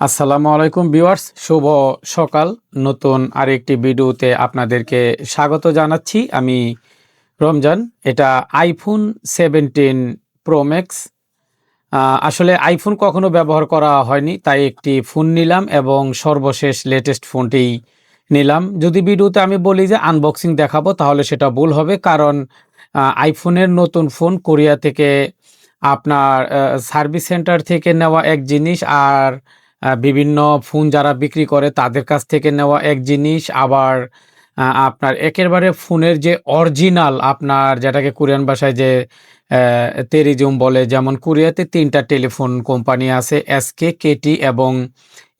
আসসালামু আলাইকুম ভিউয়ার্স, শুভ সকাল। নতুন আরেকটি ভিডিওতে আপনাদেরকে স্বাগত জানাচ্ছি আমি রমজান। এটা আইফোন সেভেন্টিন প্রো ম্যাক্স আসলে আইফোন কখনো ব্যবহার করা হয়নি, তাই একটি ফোন নিলাম এবং সর্বশেষ লেটেস্ট ফোনটি নিলাম। যদি ভিডিওতে আমি বলি যে আনবক্সিং দেখাবো, তাহলে সেটা ভুল হবে, কারণ আইফোনের নতুন ফোন কোরিয়া থেকে আপনার সার্ভিস সেন্টার থেকে নেওয়া এক জিনিস আর বিভিন্ন ফোন যারা বিক্রি করে তাদের কাছ থেকে নেওয়া এক জিনিস। আবার আপনার একেবারে ফোনের যে অরিজিনাল আপনার যেটাকে কোরিয়ান ভাষায় যে তেরিজুম বলে, যেমন কোরিয়াতে তিনটা টেলিফোন কোম্পানি আছে এসকে কেটি এবং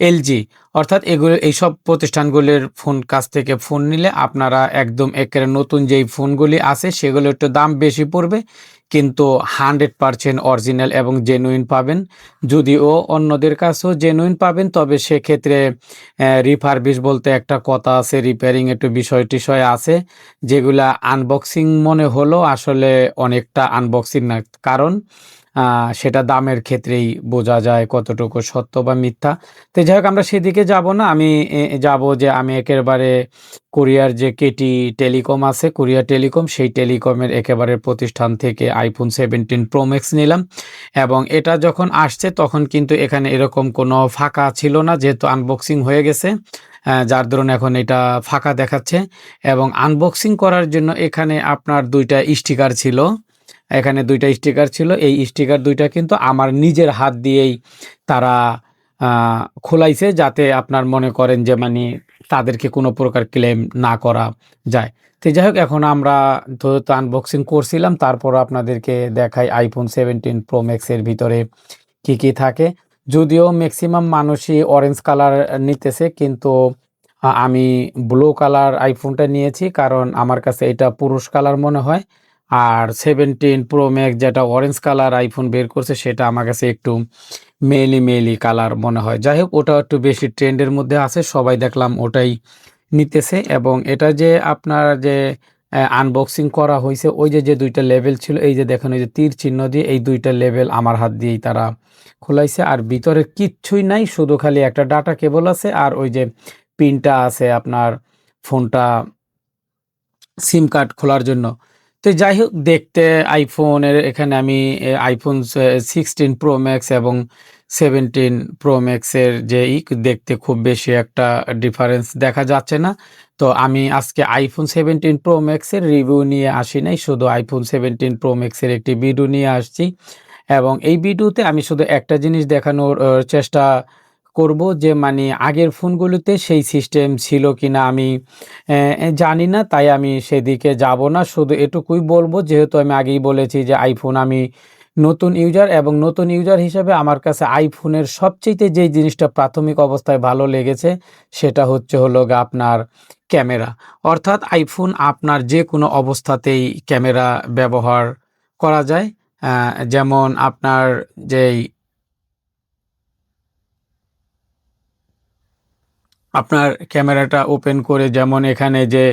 এলজি অর্থাৎ এগুলো, এইসব প্রতিষ্ঠানগুলির ফোন কাছ থেকে ফোন নিলে আপনারা একদম একেবারে নতুন যেই ফোনগুলি আছে সেগুলো একটু দাম বেশি পড়বে, কিন্তু হান্ড্রেড পারসেন্ট অরিজিনাল এবং জেনুইন পাবেন। যদিও অন্যদের কাছেও জেনুইন পাবেন, তবে সেক্ষেত্রে রিফারবিশ বলতে একটা কথা আছে, রিপেয়ারিং একটু বিষয় টিষয় আছে, যেগুলা আনবক্সিং মনে হলো আসলে অনেকটা আনবক্সিং না, কারণ সেটা দামের ক্ষেত্রেই বোঝা যায় কতটুকু সত্য বা মিথ্যা। তো যাই হোক, আমরা সেদিকে যাব না। আমি যাব যে আমি একেবারে কোরিয়ার যে কেটি টেলিকম আছে কোরিয়া টেলিকম, সেই টেলিকমের একেবারে প্রতিষ্ঠান থেকে আইফোন সেভেন্টিন প্রো ম্যাক্স নিলাম। এবং এটা যখন আসছে, তখন কিন্তু এখানে এরকম কোনো ফাঁকা ছিল না, যেহেতু আনবক্সিং হয়ে গেছে যার ধরুন এখন এটা ফাঁকা দেখাচ্ছে। এবং আনবক্সিং করার জন্য এখানে আপনার দুইটা স্টিকার ছিল। এখানে দুইটা স্টিকার ছিল। এই স্টিকার দুইটা কিন্তু আমার নিজের হাত দিয়েই তারা খোলাইছে যাতে আপনার মনে করেন যে মানে তাদেরকে কোনো প্রকার ক্লেম না করা যায়। তো যাই হোক, এখন আমরা তো আনবক্সিং করছিলাম, তারপর আপনাদেরকে দেখাই আইফোন সেভেন্টিন প্রো ম্যাক্সের ভিতরে কি কি থাকে। যদিও ম্যাক্সিমাম মানুষই অরেঞ্জ কালার নিতেছে, কিন্তু আমি ব্লু কালার আইফোনটা নিয়েছি, কারণ আমার কাছে এটা পুরুষ কালার মনে হয়। আর সেভেন্টিন প্রো ম্যাক্স যেটা অরেঞ্জ কালার আইফোন বের করছে, সেটা আমার কাছে একটু মেলি মেলি কালার মনে হয়। যাই হোক, ওটা একটু বেশি ট্রেন্ডের মধ্যে আছে, সবাই দেখলাম ওটাই নিতেছে। এবং এটা যে আপনার যে আনবক্সিং করা হয়েছে, ওই যে যে দুইটা লেভেল ছিল, এই যে দেখেন, ওই যে তীর চিহ্ন দিয়ে এই দুইটা লেভেল আমার হাত দিয়েই তারা খোলাইছে। আর ভিতরে কিচ্ছুই নাই, শুধু খালি একটা ডাটা কেবল আছে, আর ওই যে পিনটা আছে আপনার ফোনটা সিম কার্ড খোলার জন্য। তো যাই হোক দেখতে আইফোনের এখানে আমি আইফোন সিক্সটিন প্রো ম্যাক্স এবং সেভেন্টিন প্রো ম্যাক্সের যে ই, দেখতে খুব বেশি একটা ডিফারেন্স দেখা যাচ্ছে না। তো আমি আজকে আইফোন সেভেন্টিন প্রো ম্যাক্সের রিভিউ নিয়ে আসি নাই, শুধু আইফোন সেভেন্টিন প্রো ম্যাক্সের একটি ভিডিও নিয়ে আসছি। এবং এই ভিডিওতে আমি শুধু একটা জিনিস দেখানোর চেষ্টা করব যে মানে আগের ফোনগুলোতে সেই সিস্টেম ছিল কিনা আমি জানি না, তাই আমি সেদিকে যাব না। শুধু এটুকুই বলব, যেহেতু আমি আগেই বলেছি যে আইফোন আমি নতুন ইউজার এবং নতুন ইউজার হিসেবে আমার কাছে আইফোনের সবচেয়ে যে জিনিসটা প্রাথমিক অবস্থায় ভালো লেগেছে, সেটা হচ্ছে হলো আপনার ক্যামেরা। অর্থাৎ আইফোন আপনার যে কোনো অবস্থাতেই ক্যামেরা ব্যবহার করা যায়। যেমন আপনার যেই আপনার ক্যামেরাটা ওপেন করে যেমন এখানে যে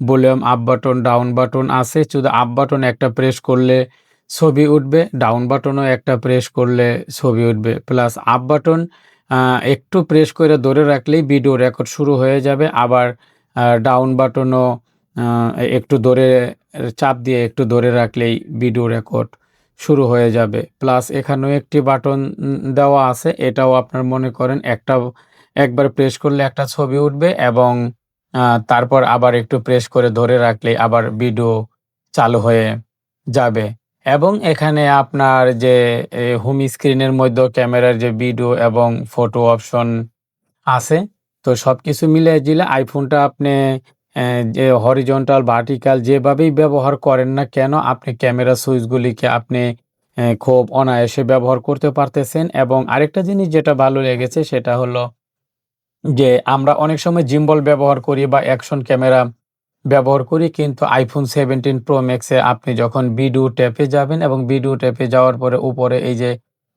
volume up button, down button আছে, শুধু আপ বাটন একটা প্রেস করলে ছবি উঠবে, ডাউন বাটনও একটা প্রেস করলে ছবি উঠবে। প্লাস আপ বাটন একটু প্রেস করে ধরে রাখলেই ভিডিও রেকর্ড শুরু হয়ে যাবে, আবার ডাউন বাটনও একটু ধরে, চাপ দিয়ে একটু ধরে রাখলেই ভিডিও রেকর্ড শুরু হয়ে যাবে। প্লাস এখানেও একটি বাটন দেওয়া আছে, এটাও আপনার মনে করেন একটা একবার প্রেস করলে একটা ছবি উঠবে এবং তারপর আবার একটু প্রেস করে ধরে রাখলে আবার ভিডিও চালু হয়ে যাবে। এবং এখানে আপনার যে হোম স্ক্রিনের মধ্যে ক্যামেরার যে ভিডিও এবং ফটো অপশন আছে, তো সব কিছু মিলে দিলে আইফোনটা আপনি যে হরিজন্টাল ভার্টিক্যাল যেভাবেই ব্যবহার করেন না কেন, আপনি ক্যামেরা সুইচগুলিকে আপনি খুব অনায়াসে ব্যবহার করতে পারতেছেন। এবং আরেকটা জিনিস যেটা ভালো লেগেছে সেটা হলো যে আমরা অনেক সময় জিম্বল ব্যবহার করি বা অ্যাকশন ক্যামেরা ব্যবহার করি কিন্তু আইফোন সেভেন্টিন প্রো ম্যাক্সে আপনি যখন ভিডিও ট্যাপে যাবেন এবং ভিডিও ট্যাপে যাওয়ার পরে উপরে এই যে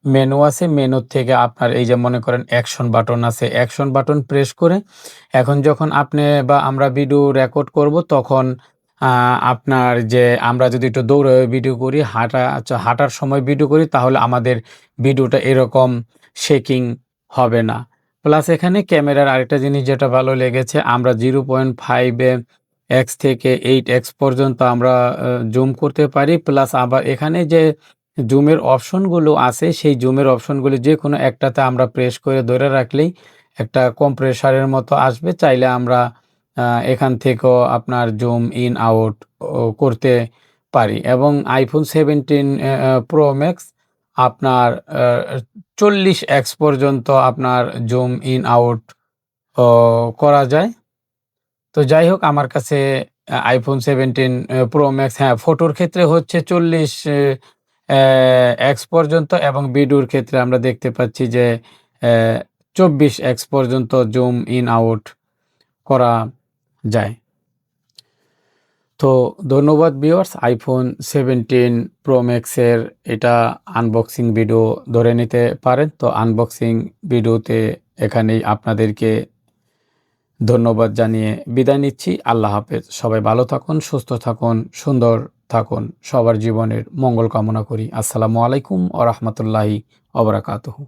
মেনু আছে মেনু থেকে আপনার এই যে মনে করেন অ্যাকশন বাটন আছে অ্যাকশন বাটন প্রেস করে এখন যখন আপনি বা আমরা ভিডিও রেকর্ড করব তখন আপনার যে আমরা যদি একটু দৌড়ে ভিডিও করি হাঁটা আচ্ছা, হাঁটার সময় ভিডিও করি তাহলে আমাদের ভিডিওটা এরকম শেকিং হবে না। প্লাস এখানে ক্যামেরার আরেকটা জিনিস যেটা ভালো লেগেছে, আমরা জিরো পয়েন্ট ফাইভে এক্স থেকে এইট এক্স পর্যন্ত আমরা জুম করতে পারি। প্লাস আবার এখানে যে জুমের অপশনগুলো আছে, সেই জুমের অপশনগুলি যে কোনো একটাতে আমরা প্রেস করে ধরে রাখলেই একটা কম্প্রেসারের মতো আসবে। চাইলে আমরা এখান থেকেও আপনার জুম ইন আউট করতে পারি। এবং আইফোন সেভেন্টিন প্রো ম্যাক্স আপনার চল্লিশ এক্স পর্যন্ত আপনার জুম ইন, আউট করা যায়। তো যাই হোক, আমার কাছে আইফোন সেভেন্টিন প্রো ম্যাক্স হ্যাঁ ফটোর ক্ষেত্রে হচ্ছে চল্লিশ এক্স পর্যন্ত এবং ভিডিওর ক্ষেত্রে আমরা দেখতে পাচ্ছি যে চব্বিশ এক্স পর্যন্ত জুম ইন, আউট করা যায়। তো ধন্যবাদ ভিউয়ার্স আইফোন সেভেন্টিন প্রো ম্যাক্সের এটা আনবক্সিং ভিডিও ধরে নিতে পারেন। তো আনবক্সিং ভিডিওতে এখানেই আপনাদেরকে ধন্যবাদ জানিয়ে বিদায় নিচ্ছি। আল্লাহ হাফেজ। সবাই ভালো থাকুন, সুস্থ থাকুন, সুন্দর থাকুন। সবার জীবনের মঙ্গল কামনা করি। আসসালামু আলাইকুম ও রহমতুল্লাহি অবরাকাতহু